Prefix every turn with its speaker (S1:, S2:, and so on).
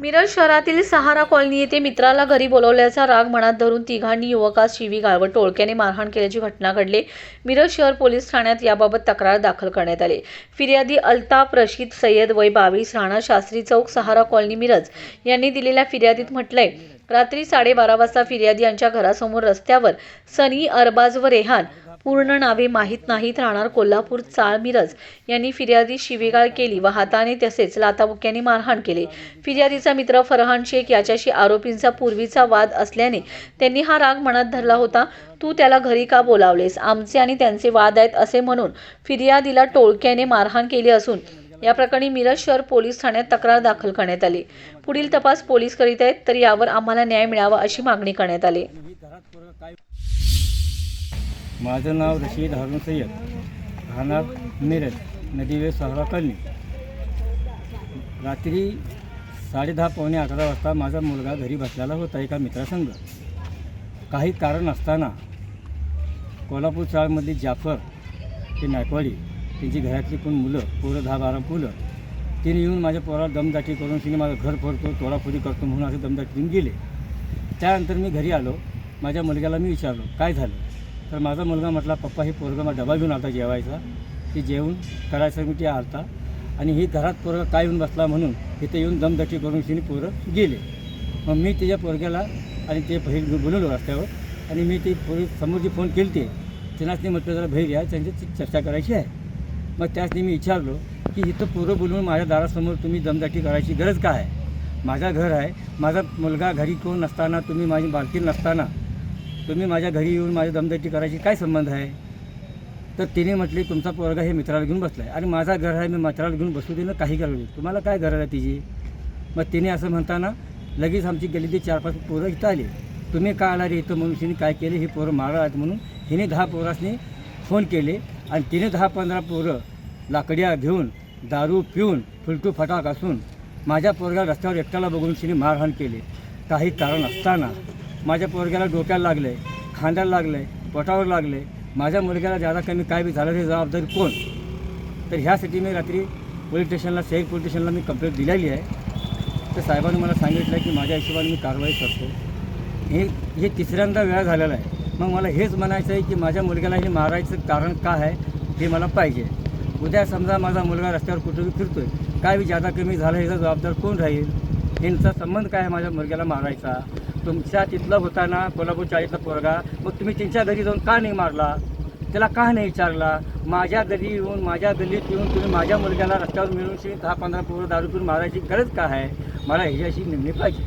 S1: मिरज शहरातील सहारा कॉलनी येथे मित्राला घरी बोलवल्याचा राग मनात धरून तिघांनी युवकास शिवीगाळ व टोळक्याने मारहाण केल्याची घटना घडली. मिरज शहर पोलीस ठाण्यात याबाबत तक्रार दाखल करण्यात आली. फिर्यादी अल्ताफ रशीद सय्यद वय बावीस राणा शास्त्री चौक सहारा कॉलनी मिरज यांनी दिलेल्या फिर्यादीत म्हटलंय रात्री साडेबारा वाजता फिर्यादी यांच्या घरासमोर रस्त्यावर सनी अरबाज व रेहान पूर्ण नावे माहीत नाहीत राहणार कोल्हापूर चाळ मिरज. यांनी फिर्यादी शिवीगाळ केली व हाताने तसेच लाताबुक्याने मारहाण केली. फिर्यादीचा मित्र फरहान शेख याच्याशी आरोपींचा पूर्वीचा वाद असल्याने त्यांनी हा राग मनात धरला होता. तू त्याला घरी का बोलावलेस? आमचे आणि त्यांचे वाद आहेत असे म्हणून फिर्यादीला टोळक्याने मारहाण केली असून या प्रकरणी मिरज शहर पोलीस ठाण्यात तक्रार दाखल करण्यात आली. पुढील तपास पोलीस करीत आहेत तर यावर आम्हाला न्याय मिळावा अशी मागणी करण्यात आली.
S2: माझं नाव रशीद हारून सय्यद. राहणार मिरज नदीवे सहरा कॉलनी रात्री साडेदहा पावणे अकरा वाजता माझा मुलगा घरी बसलेला होता एका मित्रासंग. काही कारण असताना कोल्हापूर चाळमधली जाफर ते नायकवाडी त्यांची घरातली कोण मुलं पोरं दहा बारा मुलं तिने येऊन माझ्या पोराला दमदाटी करून तिने माझं घर फोडतो तोडाफोडी करतो म्हणून असं दमदाटी देऊन गेले. त्यानंतर मी घरी आलो. माझ्या मुलग्याला मी विचारलो काय झालं? तर माझा मुलगा म्हटला पप्पा हे पोरगा मला डबा घेऊन आलता जेवायचा. ते जेवण करायचं मी ते आलता. आणि ही घरात पोरगा काय येऊन बसला म्हणून इथे येऊन दमदटी करून तिने पोरं गेले. मग मी त्याच्या पोरग्याला आणि ते बहीर बोलवलो रस्त्यावर. आणि मी ते पोरी समोर फोन केली ते त्यांनाच म्हटलं जरा बहीर या त्यांची चर्चा करायची आहे. मग त्याचने मी विचारलो की इथं पोरं बोलवून माझ्या दारासमोर तुम्ही दमदाटी करायची गरज काय आहे? माझं घर आहे. माझा मुलगा घरी कोण नसताना तुम्ही माझी बालकी नसताना तुम्ही माझ्या घरी येऊन माझी दमदाटी करायची काय संबंध आहे? तर तिने म्हटली तुमचा पोरगा हे मित्राला घेऊन बसला आहे आणि माझा घर आहे मी मित्राला घेऊन बसू देणं काही करू दे तुम्हाला काय गरज आहे तिची? मग तिने असं म्हणताना लगेच आमची गल्लीतली चार पाच पोरं इथं आली. तुम्ही का आला रे इथं? म्हणून तिने काय केले हे पोरं मारा आहेत म्हणून. हिने दहा पोरासनी फोन केले आणि तिने दहा पंधरा पोरं लाकड्या घेऊन दारू पिऊन फुलटू फटाक असून माझ्या पोरगा रस्त्यावर एकट्याला बघून तिने मारहाण केली. काही कारण असताना माझ्या पोरग्याला डोक्याला लागलं आहे खांद्याला लागलं आहे पोटावर लागलं. आहे माझ्या मुलग्याला जादा कमी काय बी झालं ते जबाबदारी कोण? तर ह्यासाठी मी रात्री पोलीस स्टेशनला शहर पोलीस स्टेशनला मी कंप्लेंट दिलेली आहे. तर साहेबांनी मला सांगितलं की माझ्या हिशोबाने मी कारवाई करतो. हे हे तिसऱ्यांदा वेळा झालेला आहे. मग मला हेच म्हणायचं आहे की माझ्या मुलग्याला हे मारायचं कारण काय आहे हे मला पाहिजे. उद्या समजा माझा मुलगा रस्त्यावर कुठेही आहे काय बी जादा कमी झालं ह्याचा जबाबदार कोण राहील? यांचा संबंध काय आहे माझ्या मुलग्याला मारायचा? तुमच्या तिथला होता ना कोल्हापूर चाळीतला पोरगा मग तुम्ही त्यांच्या घरी जाऊन का नाही मारला? त्याला का नाही विचारला? माझ्या गल्ली येऊन माझ्या गल्लीत येऊन तुम्ही माझ्या मुलग्याला रस्त्यावर मिळून दहा पंधरा पोरं दारू पिऊन मारायची गरज काय आहे? मला ह्याच्याशी निमणी पाहिजे.